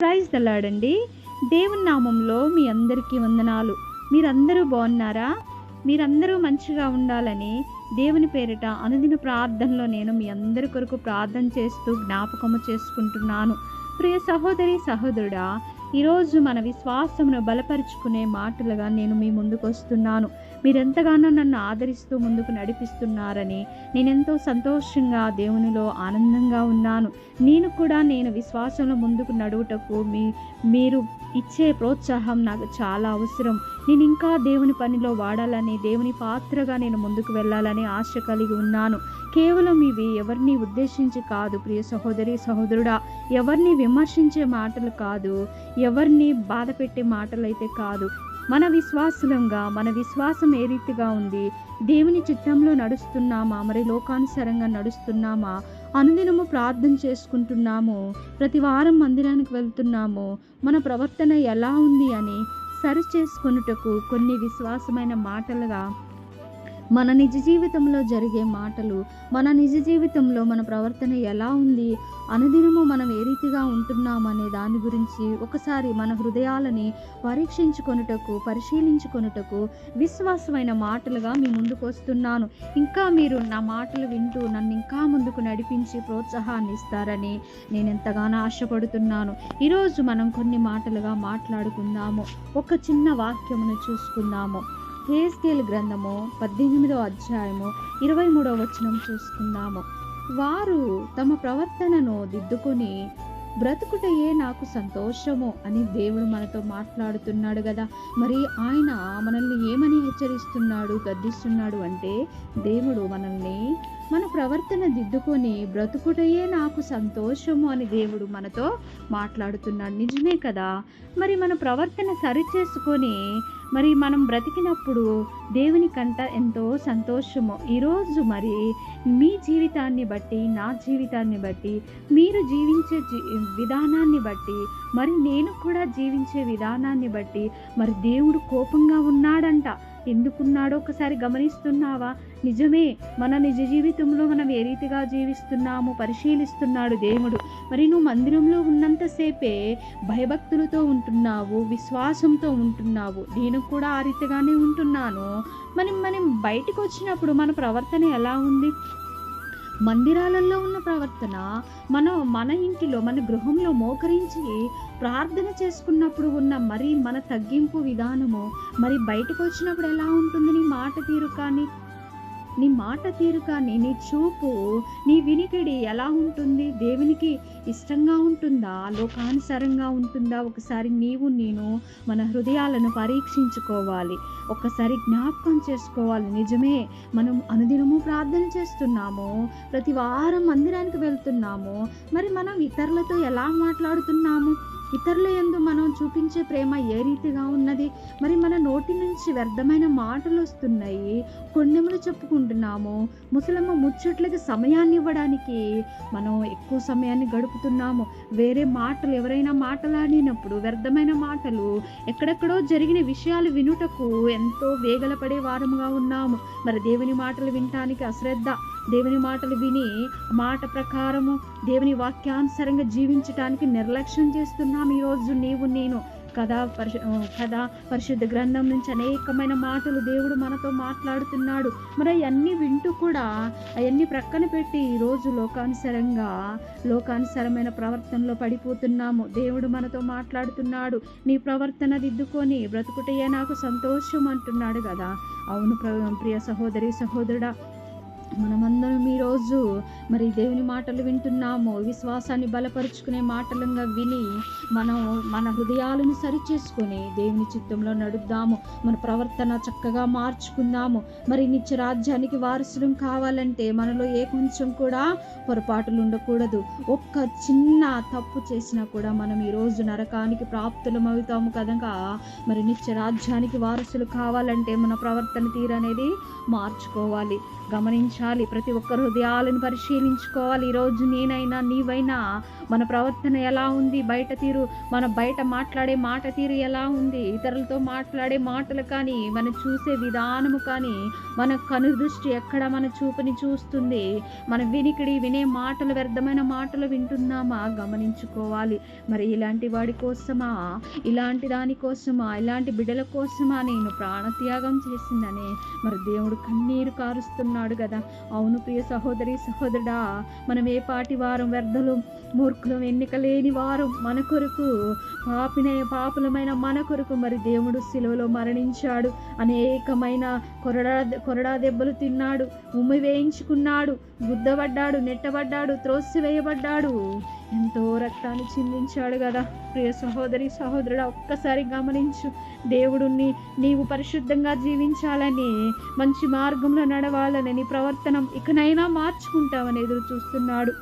Praise దల్లాడండి దేవుని నామంలో మీ అందరికీ వందనాలు. మీరందరూ బాగున్నారా? మీరందరూ మంచిగా ఉండాలని దేవుని పేరిట అనుదిన ప్రార్థనలో నేను మీ అందరి కొరకు ప్రార్థన చేస్తూ జ్ఞాపకము చేసుకుంటున్నాను. ప్రియ సహోదరి సహోదరుడా ఈరోజు మన విశ్వాసమును బలపరుచుకునే మాటలుగా నేను మీ ముందుకు వస్తున్నాను. మీరెంతగానో నన్ను ఆదరిస్తూ ముందుకు నడిపిస్తున్నారని నేనెంతో సంతోషంగా దేవునిలో ఆనందంగా ఉన్నాను. నేను కూడా నేను విశ్వాసంలో ముందుకు నడువుటకు మీ మీరు ఇచ్చే ప్రోత్సాహం నాకు చాలా అవసరం. నేను ఇంకా దేవుని పనిలో వాడాలని దేవుని పాత్రగా నేను ముందుకు వెళ్ళాలని ఆశ కలిగి ఉన్నాను. కేవలం ఇవి ఎవరిని ఉద్దేశించి కాదు ప్రియ సహోదరి సహోదరుడా. ఎవరిని విమర్శించే మాటలు కాదు ఎవరిని బాధ పెట్టే మాటలు అయితే కాదు. మన విశ్వాసులంగా మన విశ్వాసం ఏ రీతిగా ఉంది? దేవుని చిత్తంలో నడుస్తున్నామా? మరి లోకానుసారంగా నడుస్తున్నామా? అనుదినము ప్రార్థన చేసుకుంటున్నాము. ప్రతి వారం మందిరానికి వెళ్తున్నాము. మన ప్రవర్తన ఎలా ఉంది అని సరి చేసుకొనుటకు కొన్ని విశ్వాసమైన మాటలుగా మన నిజ జీవితంలో జరిగే మాటలు మన నిజ జీవితంలో మన ప్రవర్తన ఎలా ఉంది అనుదినము మనం ఏ రీతిగా ఉంటున్నామనే దాని గురించి ఒకసారి మన హృదయాలని పరీక్షించుకొనుటకు పరిశీలించుకొనుటకు విశ్వాసమైన మాటలుగా మీ ముందుకు వస్తున్నాను. ఇంకా మీరు నా మాటలు వింటూ నన్ను ఇంకా ముందుకు నడిపించి ప్రోత్సాహాన్ని ఇస్తారని నేను ఎంతగానో ఆశపడుతున్నాను. ఈరోజు మనం కొన్ని మాటలుగా మాట్లాడుకుందాము. ఒక చిన్న వాక్యమును చూసుకుందాము. హేస్కేల్ గ్రంథము పద్దెనిమిదో అధ్యాయము ఇరవై మూడో వచనం చూసుకుందాము. వారు తమ ప్రవర్తనను దిద్దుకొని బ్రతుకుటయే నాకు సంతోషము అని దేవుడు మనతో మాట్లాడుతున్నాడు కదా. మరి ఆయన మనల్ని ఏమని హెచ్చరిస్తున్నాడు గద్దిస్తున్నాడు అంటే దేవుడు మనల్ని మన ప్రవర్తన దిద్దుకొని బ్రతుకుటయే నాకు సంతోషము అని దేవుడు మనతో మాట్లాడుతున్నాడు. నిజమే కదా? మరి మన ప్రవర్తన సరిచేసుకొని మరి మనం బ్రతికినప్పుడు దేవుని కంట ఎంతో సంతోషము. ఈరోజు మరి మీ జీవితాన్ని బట్టి నా జీవితాన్ని బట్టి మీరు జీవించే జీ విధానాన్ని బట్టి మరి నేను కూడా జీవించే విధానాన్ని బట్టి మరి దేవుడు కోపంగా ఉన్నాడంట. ఎందుకున్నాడో ఒకసారి గమనిస్తున్నావా? నిజమే మన నిజ జీవితంలో మనం ఏ రీతిగా జీవిస్తున్నాము? పరిశీలిస్తున్నాడు దేవుడు. మరి నువ్వు మందిరంలో ఉన్నంతసేపే భయభక్తులతో ఉంటున్నావు విశ్వాసంతో ఉంటున్నావు. నేను కూడా ఆ రీతిగానే ఉంటున్నాను. మనం మనం బయటకు వచ్చినప్పుడు మన ప్రవర్తన ఎలా ఉంది? మందిరాలలో ఉన్న ప్రవర్తన మనం మన ఇంటిలో మన గృహంలో మోకరించి ప్రార్థన చేసుకున్నప్పుడు ఉన్న మరి మన తగ్గింపు విధానము మరి బయటకు వచ్చినప్పుడు ఎలా ఉంటుంది నీ మాట తీరు కానీ నీ మాట తీరు కానీ నీ చూపు నీ వినికిడి ఎలా ఉంటుంది? దేవునికి ఇష్టంగా ఉంటుందా? లోకానుసారంగా ఉంటుందా? ఒకసారి నీవు నేను మన హృదయాలను పరీక్షించుకోవాలి. ఒక్కసారి జ్ఞాపకం చేసుకోవాలి. నిజమే మనం అనుదినము ప్రార్థన చేస్తున్నాము. ప్రతి వారం మందిరానికి వెళ్తున్నాము. మరి మనం ఇతరులతో ఎలా మాట్లాడుతున్నాము? ఇతరుల ఎందు మనం చూపించే ప్రేమ ఏ రీతిగా ఉన్నది? మరి మన నోటి నుంచి వ్యర్థమైన మాటలు వస్తున్నాయి. కొన్నెములు చెప్పుకుంటున్నాము. ముసలమ్మ ముచ్చట్లకి సమయాన్ని ఇవ్వడానికి మనం ఎక్కువ సమయాన్ని గడుపుతున్నాము. వేరే మాటలు ఎవరైనా మాటలాడినప్పుడు వ్యర్థమైన మాటలు ఎక్కడెక్కడో జరిగిన విషయాలు వినుటకు ఎంతో వేగలపడే వారముగా ఉన్నాము. మరి దేవుని మాటలు వినటానికి అశ్రద్ధ దేవుని మాటలు విని మాట ప్రకారము దేవుని వాక్యానుసరంగా జీవించటానికి నిర్లక్ష్యం చేస్తున్నాం ఈరోజు నీవు నేను కథ పరిశు కదా పరిశుద్ధ గ్రంథం నుంచి అనేకమైన మాటలు దేవుడు మనతో మాట్లాడుతున్నాడు. మరి అవన్నీ వింటూ కూడా అవన్నీ ప్రక్కన పెట్టి ఈరోజు లోకానుసరంగా లోకానుసరమైన ప్రవర్తనలో పడిపోతున్నాము. దేవుడు మనతో మాట్లాడుతున్నాడు. నీ ప్రవర్తన దిద్దుకొని బ్రతుకుటయే నాకు సంతోషం అంటున్నాడు కదా. అవును ప్ర- ప్రియ సహోదరి సహోదరుడా మనమందరం ఈరోజు మరి దేవుని మాటలు వింటున్నాము. విశ్వాసాన్ని బలపరుచుకునే మాటలుగా విని మనం మన హృదయాలను సరిచేసుకొని దేవుని చిత్తంలో నడుపుదాము మన ప్రవర్తన చక్కగా మార్చుకుందాము. మరి నిత్య రాజ్యానికి వారసులం కావాలంటే మనలో ఏ కొంచెం కూడా పొరపాటులు ఉండకూడదు. ఒక్క చిన్న తప్పు చేసినా కూడా మనం ఈరోజు నరకానికి ప్రాప్తులం అవుతాము కనుక మరి నిత్య రాజ్యానికి వారసులు కావాలంటే మన ప్రవర్తన తీరు అనేది మార్చుకోవాలి. గమనించాలి. ప్రతి ఒక్క హృదయాలను పరిశీలించుకోవాలి. ఈరోజు నేనైనా నీవైనా మన ప్రవర్తన ఎలా ఉంది? బయట తీరు మన బయట మాట్లాడే మాట తీరు ఎలా ఉంది? ఇతరులతో మాట్లాడే మాటలు కానీ మనం చూసే విధానము కానీ మన కనుదృష్టి ఎక్కడ మన చూపుని చూస్తుంది? మన వినికిడి వినే మాటలు వ్యర్థమైన మాటలు వింటున్నామా? గమనించుకోవాలి. మరి ఇలాంటి వాడి కోసమా? ఇలాంటి దాని కోసమా? ఇలాంటి బిడ్డల కోసమా? నేను ప్రాణత్యాగం చేసిందని. మరి దేవుడు కన్నీరు కారుస్తున్నాడు. కదా అవును ప్రియ సహోదరి సహోదరుడా మనం ఏ పాటి వారం వ్యర్థలు మూర్ఖులు ఎన్నిక లేని వారం మన కొరకు పాపిన పాపులమైన మన కొరకు మరి దేవుడు శిలువలో మరణించాడు. అనేకమైన కొరడా కొరడా దెబ్బలు తిన్నాడు ఉమ్మి వేయించుకున్నాడు. గుద్దబడ్డాడు నెట్టబడ్డాడు త్రోసివేయబడ్డాడు. ఎంతో రక్తాన్ని చిందించాడు కదా ప్రియ సహోదరి సహోదరుడు ఒక్కసారి గమనించు. దేవుడుని నీవు పరిశుద్ధంగా జీవించాలని మంచి మార్గంలో నడవాలని నీ ప్రవర్తన ఇకనైనా మార్చుకుంటామని ఎదురు చూస్తున్నాడు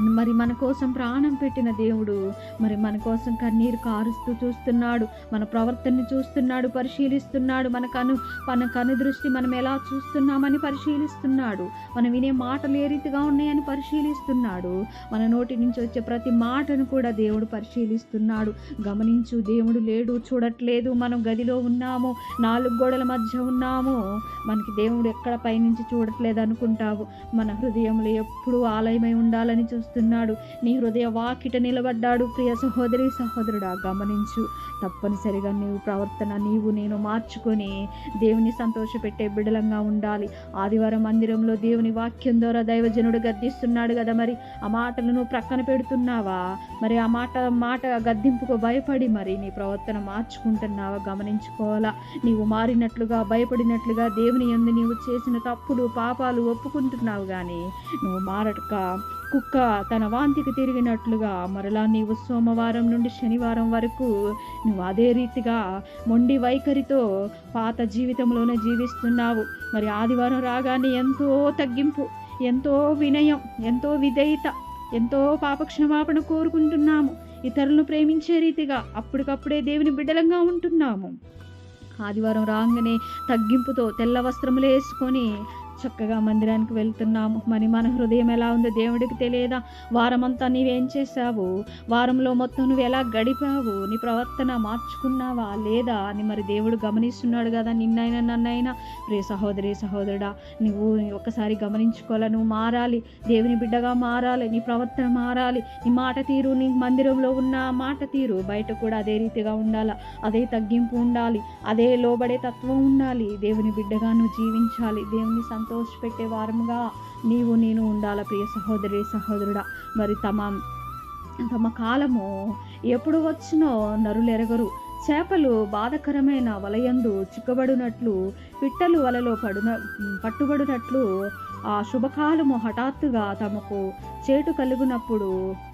మరి మన కోసం ప్రాణం పెట్టిన దేవుడు మరి మన కోసం కన్నీరు కారుస్తూ చూస్తున్నాడు మన ప్రవర్తనని చూస్తున్నాడు పరిశీలిస్తున్నాడు మన కను మన కను దృష్టి మనం ఎలా చూస్తున్నామని పరిశీలిస్తున్నాడు మనం వినే మాటలు ఏ రీతిగా ఉన్నాయని పరిశీలిస్తున్నాడు మన నోటి నుంచి వచ్చే ప్రతి మాటను కూడా దేవుడు పరిశీలిస్తున్నాడు. గమనించు దేవుడు లేడు చూడట్లేదు మనం గదిలో ఉన్నాము నాలుగు గోడల మధ్య ఉన్నాము మనకి దేవుడు ఎక్కడ పైనుంచి చూడట్లేదు అనుకుంటావు. మన హృదయంలో ఎప్పుడూ ఆలయమై ఉండాలని చూస్తున్నాడు. నీ హృదయ వాకిట నిలబడ్డాడు. ప్రియ సహోదరి సహోదరుడా గమనించు. తప్పనిసరిగా నీవు ప్రవర్తన నీవు నేను మార్చుకొని దేవుని సంతోషపెట్టే బిడలంగా ఉండాలి. ఆదివారం మందిరంలో దేవుని వాక్యం ద్వారా దైవజనుడు గద్దిస్తున్నాడు కదా మరి. ఆ మాటలను ప్రక్కన పెడుతున్నావా? మరి ఆ మాట మాట గద్దింపుకు భయపడి మరి నీ ప్రవర్తన మార్చుకుంటున్నావా? గమనించుకోవాలా? నీవు మారినట్లుగా భయపడినట్లుగా దేవుని ఎందు నీవు చేసిన తప్పుడు పాపాలు ఒప్పుకుంటున్నావు కానీ నువ్వు మారక కుక్క తన వాంతికి తిరిగినట్లుగా మరలా నీవు సోమవారం నుండి శనివారం వరకు నువ్వు అదే రీతిగా మొండి వైఖరితో పాత జీవితంలోనే జీవిస్తున్నావు. మరి ఆదివారం రాగానే ఎంతో తగ్గింపు ఎంతో వినయం ఎంతో విధేయత ఎంతో పాపక్షమాపణ కోరుకుంటున్నాము. ఇతరులను ప్రేమించే రీతిగా అప్పటికప్పుడే దేవుని బిడ్డలంగా ఉంటున్నాము. ఆదివారం రాగానే తగ్గింపుతో తెల్ల వస్త్రములు వేసుకొని చక్కగా మందిరానికి వెళ్తున్నాము. మరి మన హృదయం ఎలా ఉందో దేవుడికి తెలియదా? వారమంతా నీవేం చేసావు వారంలో మొత్తం నువ్వు ఎలా గడిపావు? నీ ప్రవర్తన మార్చుకున్నావా? లేదా? అని మరి దేవుడు గమనిస్తున్నాడు కదా నిన్నైనా నన్నైనా. రే సహోదరి సహోదరుడా నువ్వు ఒకసారి గమనించుకోవాలి? నువ్వు మారాలి. దేవుని బిడ్డగా మారాలి. నీ ప్రవర్తన మారాలి. నీ మాట తీరు నీ మందిరంలో ఉన్న మాట తీరు బయట కూడా అదే రీతిగా ఉండాలా? అదే తగ్గింపు ఉండాలి. అదే లోబడే తత్వం ఉండాలి. దేవుని బిడ్డగా నువ్వు జీవించాలి. దేవుని సంతోషపెట్టే వారముగా నీవు నేను ఉండాల ప్రియ సహోదరి సహోదరుడా. మరి తమ తమ కాలము ఎప్పుడు వచ్చినో నరులెరగరు. చేపలు బాధకరమైన వలయందు చిక్కబడినట్లు పిట్టలు వలలో పడున పట్టుబడినట్లు ఆ శుభకాలము హఠాత్తుగా తమకు చేటు కలుగునప్పుడు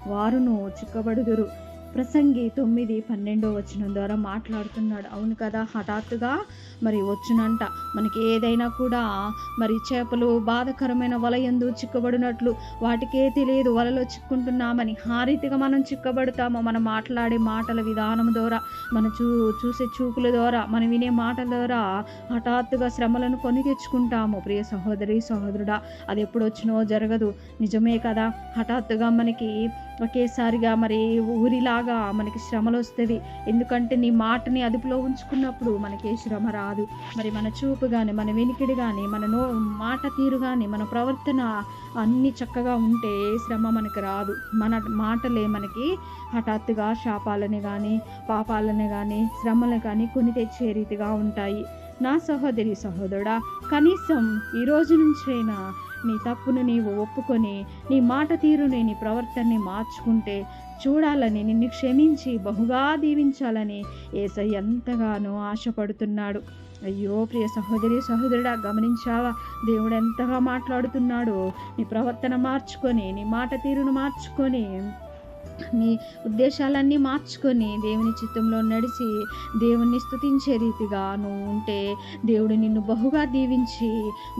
వారును చిక్కబడుదురు. ప్రసంగి తొమ్మిది పన్నెండో వచనం ద్వారా మాట్లాడుతున్నాడు. అవును కదా హఠాత్తుగా మరి వచ్చునంట. మనకి ఏదైనా కూడా మరి చేపలు బాధకరమైన వలయందు చిక్కబడినట్లు వాటికే తెలియదు వలలో చిక్కుంటున్నామని. ఆ రీతిగా మనం చిక్కబడతాము. మనం మాట్లాడే మాటల విధానం ద్వారా మన చూ చూసే చూపుల ద్వారా మనం వినే మాటల ద్వారా హఠాత్తుగా శ్రమలను కొని తెచ్చుకుంటాము. ప్రియ సహోదరి సహోదరుడా అది ఎప్పుడు వచ్చినో జరగదు. నిజమే కదా హఠాత్తుగా మనకి ఒకేసారిగా మరి ఊరిలా ఊరిలాగా మనకి శ్రమలు వస్తుంది ఎందుకంటే నీ మాటని అదుపులో ఉంచుకున్నప్పుడు మనకి ఏ శ్రమ రాదు. మరి మన చూపు కానీ మన వెనికిడి కానీ మన నో మాట తీరు కానీ మన ప్రవర్తన అన్నీ చక్కగా ఉంటే ఏ శ్రమ మనకి రాదు. మన మాటలే మనకి హఠాత్తుగా శాపాలని కానీ పాపాలని కానీ శ్రమలు కానీ కొని తెచ్చే రీతిగా ఉంటాయి. నా సహోదరి సహోదరుడా కనీసం ఈ రోజు నుంచైనా నీ తప్పును నీవు ఒప్పుకొని నీ మాట తీరుని నీ ప్రవర్తనని మార్చుకుంటే చూడాలని నిన్ను క్షమించి బహుగా దీవించాలని ఏసయ్య ఎంతగానో ఆశపడుతున్నాడు. అయ్యో ప్రియ సహోదరి సహోదరుడా గమనించావా? దేవుడు ఎంతగా మాట్లాడుతున్నాడో. నీ ప్రవర్తన మార్చుకొని నీ మాట తీరును మార్చుకొని నీ ఉద్దేశాలన్నీ మార్చుకొని దేవుని చిత్తంలో నడిచి దేవుణ్ణి స్తుతించే రీతిగా నువ్వు ఉంటే దేవుడు నిన్ను బహుగా దీవించి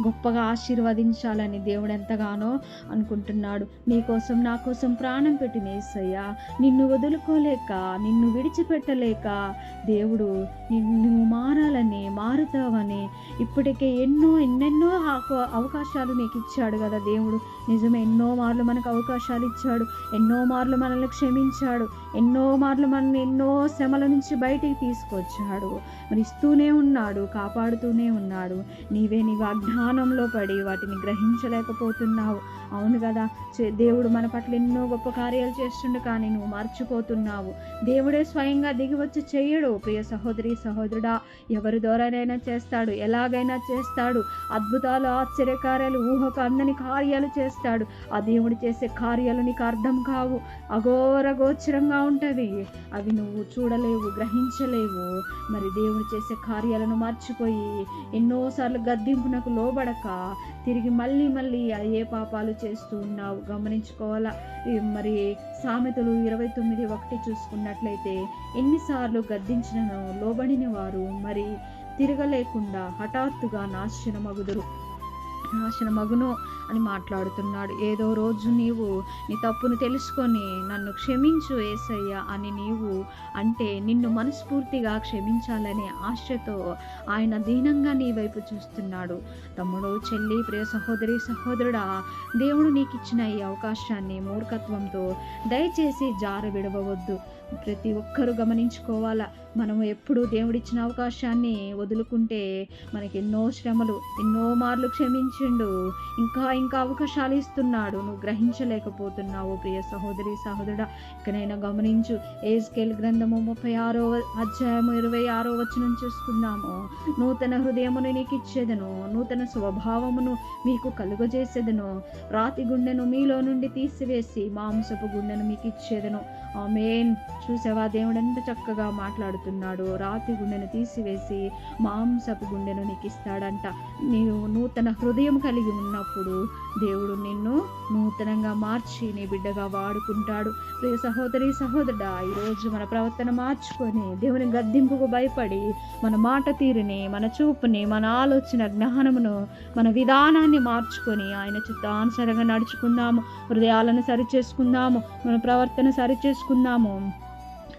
గొప్పగా ఆశీర్వదించాలని దేవుడు ఎంతగానో అనుకుంటున్నాడు. నీ కోసం నా కోసం ప్రాణం పెట్టిన ఏసయ్య నిన్ను వదులుకోలేక నిన్ను విడిచిపెట్టలేక దేవుడు నిన్ను నువ్వు మారాలని మారుతావని ఇప్పటికే ఎన్నో ఎన్నెన్నో అవకాశాలు నీకు ఇచ్చాడు కదా దేవుడు. నిజమే ఎన్నో మార్లు మనకు అవకాశాలు ఇచ్చాడు. ఎన్నో మార్లు మనల్ని క్షమించాడు. ఎన్నో మార్లు మనల్ని ఎన్నో శ్రమల నుంచి బయటికి తీసుకొచ్చాడు. మరి ఇస్తూనే ఉన్నాడు కాపాడుతూనే ఉన్నాడు. నీవే నీ అజ్ఞానంలో పడి వాటిని గ్రహించలేకపోతున్నావు. అవును కదా? చే- దేవుడు మన పట్ల ఎన్నో గొప్ప కార్యాలు చేస్తుండు కానీ నువ్వు మర్చిపోతున్నావు. దేవుడే స్వయంగా దిగి వచ్చి చెయ్యడు ప్రియ సహోదరి సహోదరుడా ఎవరి ద్వారానైనా చేస్తాడు. ఎలాగైనా చేస్తాడు. అద్భుతాలు ఆశ్చర్యకార్యాలు ఊహకు అందని కార్యాలు చేస్తాడు. ఆ దేవుడు చేసే కార్యాలు నీకు అర్థం కావు. అఘోర గోచరంగా అవి నువ్వు చూడలేవు గ్రహించలేవు. మరి దేవుడు చేసే కార్యాలను మర్చిపోయి ఎన్నోసార్లు గద్దింపునకు లోబడక తిరిగి మళ్ళీ మళ్ళీ అయ్యే పాపాలు చేస్తూ ఉన్నావు. గమనించుకోవాలా? మరి సామెతలు ఇరవై తొమ్మిది ఒకటి చూసుకున్నట్లయితే ఎన్నిసార్లు గద్దించినను లోబడిన వారు మరి తిరగలేకుండా హఠాత్తుగా నాశనమగుదురు. నాశనమగును అని మాట్లాడుతున్నాడు. ఏదో రోజు నీవు నీ తప్పును తెలుసుకొని నన్ను క్షమించు ఏసయ్య అని నీవు అంటే నిన్ను మనస్ఫూర్తిగా క్షమించాలనే ఆశతో ఆయన దీనంగా నీ వైపు చూస్తున్నాడు. తమ్ముడు చెల్లి ప్రియ సహోదరి సహోదరుడా దేవుడు నీకు ఇచ్చిన ఈ అవకాశాన్ని మూర్ఖత్వంతో దయచేసి జార విడవవద్దు ప్రతి ఒక్కరూ గమనించుకోవాలా? మనము ఎప్పుడు దేవుడిచ్చిన అవకాశాన్ని వదులుకుంటే మనకి ఎన్నో శ్రమలు ఎన్నో మార్లు క్షమించిండు ఇంకా ఇంకా అవకాశాలు ఇస్తున్నాడు. నువ్వు గ్రహించలేకపోతున్నావు ప్రియ సహోదరి సహోదరుడా. ఇకనైనా గమనించు ఏజ్కేల్ గ్రంథము ముప్పై ఆరో అధ్యాయము ఇరవై ఆరో వచనం చూసుకుందాము నూతన హృదయమును నీకు ఇచ్చేదను నూతన స్వభావమును మీకు కలుగజేసేదను. రాతి గుండెను మీలో నుండి తీసివేసి మాంసపు గుండెను మీకు ఇచ్చేదను ఆమెన్. చూసావా? దేవుడు ఎంత చక్కగా మాట్లాడుతున్నాడు. రాతి గుండెను తీసివేసి మాంసపు గుండెను నీకు ఇస్తాడంట నీవు నూతన హృదయం కలిగి ఉన్నప్పుడు దేవుడు నిన్ను నూతనంగా మార్చి నీ బిడ్డగా వాడుకుంటాడు. ప్రియ సహోదరి సహోదరుడా ఈరోజు మన ప్రవర్తన మార్చుకొని దేవుని గద్దింపుకు భయపడి మన మాట తీరుని మన చూపుని మన ఆలోచన జ్ఞానమును మన విధానాన్ని మార్చుకొని ఆయన చిత్తానుసరంగా నడుచుకుందాము. హృదయాలను సరిచేసుకుందాము. మన ప్రవర్తన సరిచేసుకుందాము.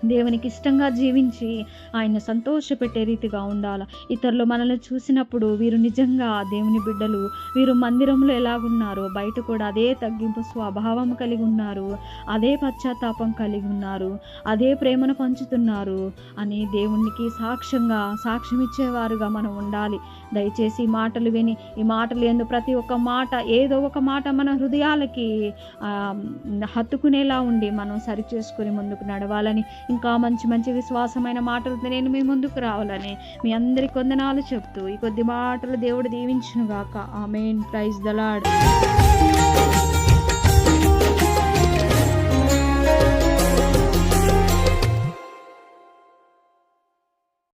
దేవునికి ఇష్టంగా జీవించి ఆయన సంతోషపెట్టే రీతిగా ఉండాలి. ఇతరులు మనల్ని చూసినప్పుడు వీరు నిజంగా దేవుని బిడ్డలు వీరు మందిరంలో ఎలాగున్నారో బయట కూడా అదే తగ్గింపు స్వభావం కలిగి ఉన్నారు అదే పశ్చాత్తాపం కలిగి ఉన్నారు అదే ప్రేమను పంచుతున్నారు అని దేవునికి సాక్ష్యంగా సాక్ష్యం ఇచ్చేవారుగా మనం ఉండాలి. దయచేసి ఈ మాటలు విని ఈ మాటలు ఎందు ప్రతి ఒక్క మాట ఏదో ఒక మాట మన హృదయాలకి హత్తుకునేలా ఉండి మనం సరి చేసుకుని ముందుకు నడవాలని ఇంకా మంచి మంచి విశ్వాసమైన మాటలతో నేను మీ ముందుకు రావాలని మీ అందరి కొందనాలు చెప్తూ ఈ కొద్ది మాటలు దేవుడు దీవించును గాక ఆమెన్. Praise the Lord